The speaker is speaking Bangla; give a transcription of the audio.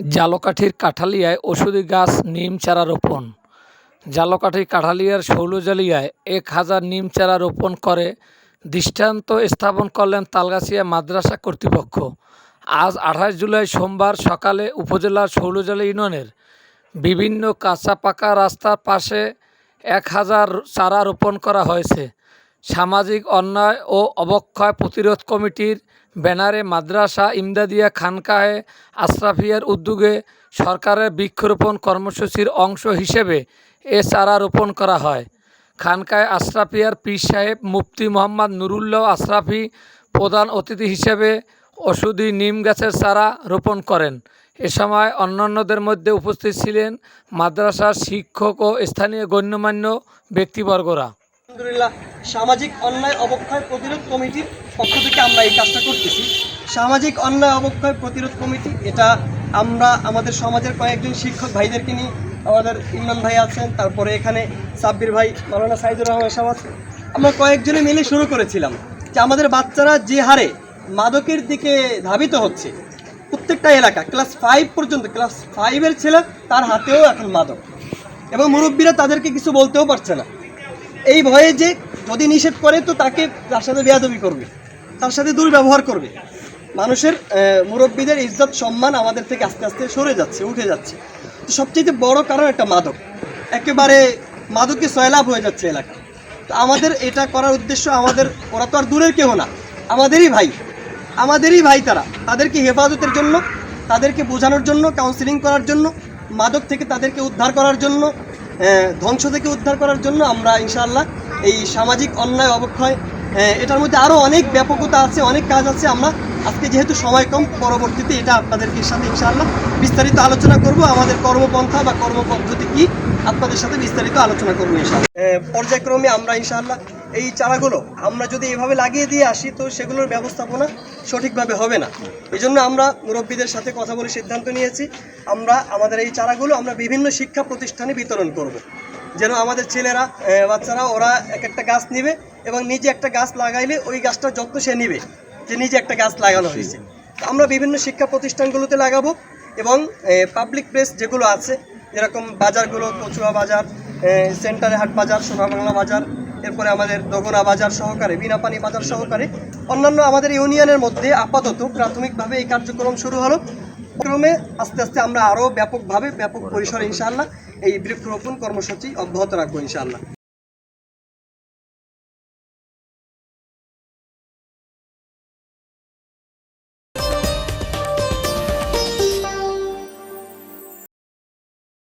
জালকাঠির কাঠালিয়ায় ওষুধি গাছ নিম চারা রোপণ। জালকাঠির কাঠালিয়ার শৌলজালিয়ায় এক হাজার নিম চারা রোপণ করে, দৃষ্টান্ত স্থাপন করলেন তালগাছিয়া মাদ্রাসা কর্তৃপক্ষ। আজ আঠাশ জুলাই সোমবার সকালে উপজেলার শৌলজালি ইউনিয়নের বিভিন্ন কাঁচা পাকা রাস্তার পাশে এক হাজার চারা রোপণ করা হয়েছে। সামাজিক অন্যায় ও অবক্ষয় প্রতিরোধ কমিটির ব্যানারে মাদ্রাসা ইমদাদিয়া খানকাহে আশরাফিয়ার উদ্যোগে সরকারের বৃক্ষরোপণ কর্মসূচির অংশ হিসেবে এ চারা রোপণ করা হয়। খানকায় আশরাফিয়ার পীর সাহেব মুফতি মোহাম্মদ নুরুল্লাহ আশরাফি প্রধান অতিথি হিসেবে ওষুধি নিম গাছের চারা রোপণ করেন। এ সময় অন্যান্যদের মধ্যে উপস্থিত ছিলেন মাদ্রাসার শিক্ষক ও স্থানীয় গণ্যমান্য ব্যক্তিবর্গরা। আলহামদুলিল্লাহ, সামাজিক অন্যায় অবক্ষয় প্রতিরোধ কমিটির পক্ষ থেকে আমরা এই কাজটা করতেছি। সামাজিক অন্যায় অবক্ষয় প্রতিরোধ কমিটি, এটা আমরা আমাদের সমাজের কয়েকজন শিক্ষক ভাইদেরকে নিয়ে, আমাদের ইমরান ভাই আছেন, তারপরে এখানে সাব্বির ভাই, মাওলানা সাইদুর রহমান সাহেব আছেন। আমরা কয়েকজনে মিলে শুরু করেছিলাম যে আমাদের বাচ্চারা যে হারে মাদকের দিকে ধাবিত হচ্ছে, প্রত্যেকটা এলাকা, ক্লাস ফাইভ পর্যন্ত, ক্লাস ফাইভের ছেলে তার হাতেও এখন মাদক। এবং মুরব্বীরা তাদেরকে কিছু বলতেও পারছে না। এই ভয়ে যে যদি নিষেধ করে, তো তাকে তার সাথে বেয়াদবি করবে, তার সাথে দুর্ব্যবহার করবে। মানুষের মুরব্বীদের ইজ্জত, সম্মান আমাদের থেকে আস্তে আস্তে সরে যাচ্ছে, উঠে যাচ্ছে। তো সবচেয়ে বড় কারণ একটা মাদক। একেবারে মাদকে সয়লাভ হয়ে যাচ্ছে এলাকা। তো আমাদের এটা করার উদ্দেশ্য আমাদের, ওরা তো আর দূরের কেউ না। আমাদেরই ভাই। আমাদেরই ভাই তারা। তাদেরকে হেফাজতের জন্য, তাদেরকে বোঝানোর জন্য কাউন্সিলিং করার জন্য, মাদক থেকে তাদেরকে উদ্ধার করার জন্য ধ্বংস থেকে উদ্ধার করার জন্য আমরা ইনশাআল্লাহ এই সামাজিক অন্যায় অবক্ষয় এটার মধ্যে আরও অনেক ব্যাপকতা আছে, অনেক কাজ আছে। আমরা আজকে যেহেতু সময় কম, পরবর্তীতে এটা আপনাদেরকে সাথে ইনশাআল্লাহ বিস্তারিত আলোচনা করব। আমাদের কর্মপন্থা বা কর্মপদ্ধতি কি, আপনাদের সাথে বিস্তারিত আলোচনা করব ইনশাআল্লাহ। পর্যায়ক্রমে আমরা ইনশাআল্লাহ এই চারাগুলো আমরা যদি এভাবে লাগিয়ে দিয়ে আসি, তো সেগুলোর ব্যবস্থাপনা সঠিকভাবে হবে না এই জন্য আমরা মুরব্বীদের সাথে কথা বলে সিদ্ধান্ত নিয়েছি, আমরা আমাদের এই চারাগুলো আমরা বিভিন্ন শিক্ষা প্রতিষ্ঠানে বিতরণ করব। যেন আমাদের ছেলেরা বাচ্চারা, ওরা এক একটা গাছ নিবে এবং নিজে একটা গাছ লাগাইলে ওই গাছটা যত্ন সে নিবে, যে নিজে একটা গাছ লাগানো হয়েছে আমরা বিভিন্ন শিক্ষা প্রতিষ্ঠানগুলোতে লাগাবো এবং পাবলিক প্লেস যেগুলো আছে, যেরকম বাজারগুলো, কচুয়া বাজার সেন্টারে হাট বাজার সোনা বাংলা বাজার এরপরে আমাদের দগনা বাজার সহকারে বিনাপানি বাজার সহকারে অন্যান্য আমাদের ইউনিয়নের মধ্যে আপাতত প্রাথমিকভাবে এই কার্যক্রম শুরু হলো। ক্রমে আস্তে আস্তে আমরা আরও ব্যাপকভাবে, ব্যাপক পরিসরে ইনশাআল্লাহ এই বৃক্ষরোপণ কর্মসূচি অব্যাহত রাখব ইনশাআল্লাহ।